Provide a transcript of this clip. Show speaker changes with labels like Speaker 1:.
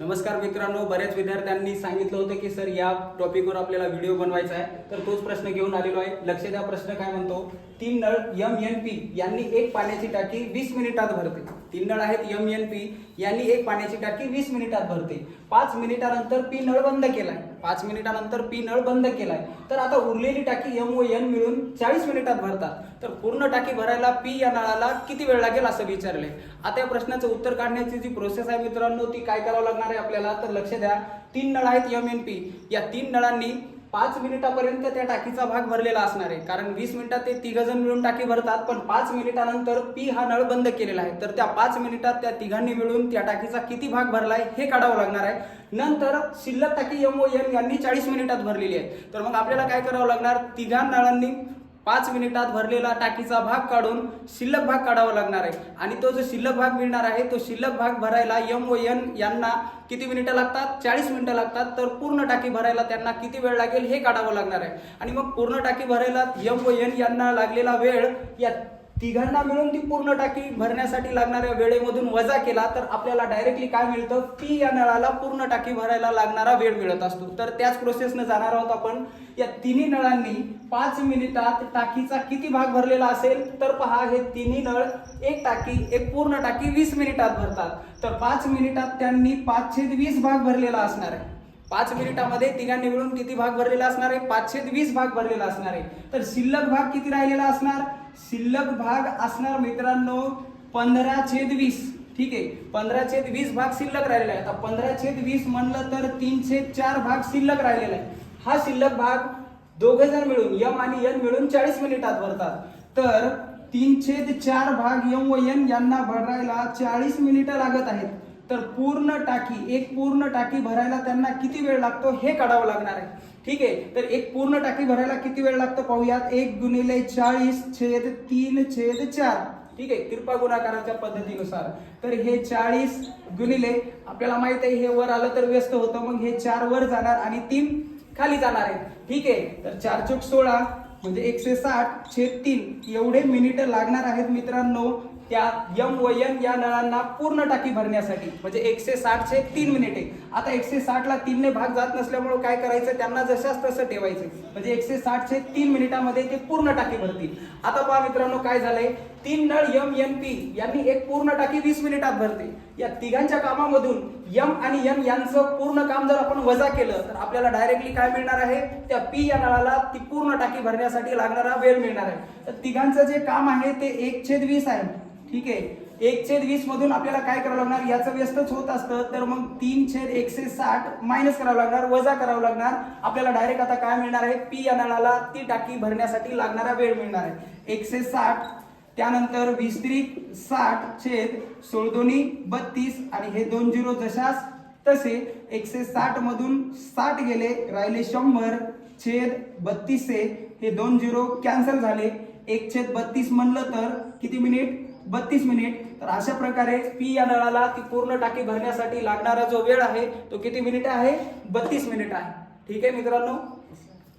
Speaker 1: नमस्कार मित्रांनो बऱ्याच विद्यार्थ्यांनी सांगितलं होतं की सर या टॉपिकवर आपल्याला व्हिडिओ बनवायचा आहे. तर तोच प्रश्न घेऊन आलेलो आहे. लक्ष द्या प्रश्न काय म्हणतो? तीन नळ एम एन पी यांनी एक पाण्याची टाकी वीस मिनिटात भरते. तीन नळ आहेत एम एन पी यांनी एक पाण्याची टाकी वीस मिनिटात भरते. पाच मिनिटानंतर पी नळ बंद केलाय. पाच मिनिटानंतर पी नळ बंद केलाय. तर आता उरलेली टाकी एम व एन मिळून चाळीस मिनिटात भरतात. तर पूर्ण टाकी भरायला पी या नळाला किती वेळ लागेल असं विचारले. आता या प्रश्नाचं उत्तर काढण्याची जी प्रोसेस आहे मित्रांनो ती काय करावं लागणार आहे आपल्याला? तर लक्ष द्या. तीन नळ आहेत एम एन पी या तीन नळांनी पाच मिनिटापर्यंत त्या टाकीचा भाग भरलेला असणार आहे. कारण वीस मिनिटात ते तिघजण मिळून टाकी भरतात पण पाच मिनिटानंतर पी हा नळ बंद केलेला आहे. तर त्या पाच मिनिटात त्या तिघांनी मिळून त्या टाकीचा किती भाग भरलाय हे काढावं लागणार आहे. नंतर शिल्लक टाकी एम ओ एन यांनी चाळीस मिनिटात भरलेली आहे. तर मग आपल्याला काय करावं लागणार? तिघां नळांनी पाच मिनिटात भरलेला टाकीचा भाग काढून शिल्लक भाग काढावा लागणार आहे. आणि तो जो शिल्लक भाग मिळणार आहे तो शिल्लक भाग भरायला एम व एन यांना किती मिनिटं लागतात? चाळीस मिनिटं लागतात. तर पूर्ण टाकी भरायला त्यांना किती वेळ लागेल हे काढावं लागणार आहे. आणि मग पूर्ण टाकी भरायला एम ओ एन यांना लागलेला वेळ या तिघांना मिळून ती पूर्ण टाकी भरण्यासाठी लागणाऱ्या वेळेमधून वजा केला तर आपल्याला डायरेक्टली काय मिळतं? पी या नळाला पूर्ण टाकी भरायला लागणारा वेळ मिळत असतो. तर त्याच प्रोसेसनं जाणार आहोत आपण. या तिन्ही नळांनी पाच मिनिटात टाकीचा किती भाग भरलेला असेल? तर पहा हे तिन्ही नळ एक टाकी एक पूर्ण टाकी वीस मिनिटात भरतात. तर पाच मिनिटात त्यांनी पाचशे वीस भाग भरलेला असणार आहे. पाच मिनिटामध्ये तिघांनी मिळून किती भाग भरलेला असणार आहे? पाचशे वीस भाग भरलेला असणार आहे. तर शिल्लक भाग किती राहिलेला असणार? शिल्लक भाग असणार मित्रांनो पंधरा छेद वीस. ठीक आहे पंधरा छेद वीस भाग शिल्लक राहिलेला आहे. आता पंधरा छेद वीस म्हणलं तर तीन छेद चार भाग शिल्लक राहिलेला आहे. हा शिल्लक भाग दोघे जण मिळून यम आणि एन मिळून चाळीस मिनिटात भरतात. तर तीन छेद चार भाग यम व एन यांना भरायला चाळीस मिनिटं लागत आहेत. तर पूर्ण टाकी एक पूर्ण टाकी भरायला त्यांना किती वेळ लागतो हे काढावं लागणार आहे. ठीक आहे? तर एक पूर्ण टाकी भरायला किती वेळ लागतो पाहूयात. एक गुणिले चाळीस छेद तीन छेद चार. ठीक आहे? कृपा गुणाकाराच्या पद्धतीनुसार. तर हे चाळीस गुणिले आपल्याला माहीत आहे हे वर आलं तर व्यस्त होतं मग हे चार वर जाणार आणि तीन खाली जाणार आहे ठीक आहे? तर चार चौक सोळा म्हणजे एकशे साठ छेद तीन. एवढे मिनिट लागणार आहेत मित्रांनो. त्या यम व यम या नळांना पूर्ण टाकी भरण्यासाठी. म्हणजे एकशे साठचे तीन मिनिटे. आता एकशे साठ ला तीनने भाग जात नसल्यामुळे काय करायचं? त्यांना जशाच तसं ठेवायचं. म्हणजे एकशे साठचे तीन मिनिटामध्ये ते पूर्ण टाकी भरतील. आता पहा मित्रांनो काय झालंय? तीन नळ यम एन पी यांनी एक पूर्ण टाकी वीस मिनिटात भरते. या तिघांच्या कामामधून यम आणि एन यांचं पूर्ण काम जर आपण वजा केलं तर आपल्याला डायरेक्टली काय मिळणार आहे? त्या पी या नळाला ती पूर्ण टाकी भरण्यासाठी लागणारा वेळ मिळणार आहे. तर तिघांचं जे काम आहे ते एक छेद वीस आहे. ठीक आहे? एक छेद वीस मधून आपल्याला काय करावं लागणार? याचं व्यस्तच होत असतं तर मग तीन छेद एकशे साठ मायनस करावं लागणार वजा करावं लागणार. आपल्याला डायरेक्ट आता काय मिळणार आहे? पी या नळाला ती टाकी भरण्यासाठी लागणारा वेळ मिळणार आहे. एकशे साठ त्यानंतर वीस त्रिक साठ छेद सोळदोनी बत्तीस आणि हे दोन झिरो जशास तसे एकशे साठ मधून साठ गेले राहिले शंभर छेद बत्तीसचे हे दोन झिरो कॅन्सल झाले. एक छेद बत्तीस म्हणलं तर किती मिनिट? बत्तीस मिनिट. तर अशा प्रकारे पी या नळाला ती पूर्ण टाकी भरण्यासाठी लागणारा जो वेळ आहे तो किती मिनिट आहे? बत्तीस मिनिट आहे. ठीक आहे मित्रांनो?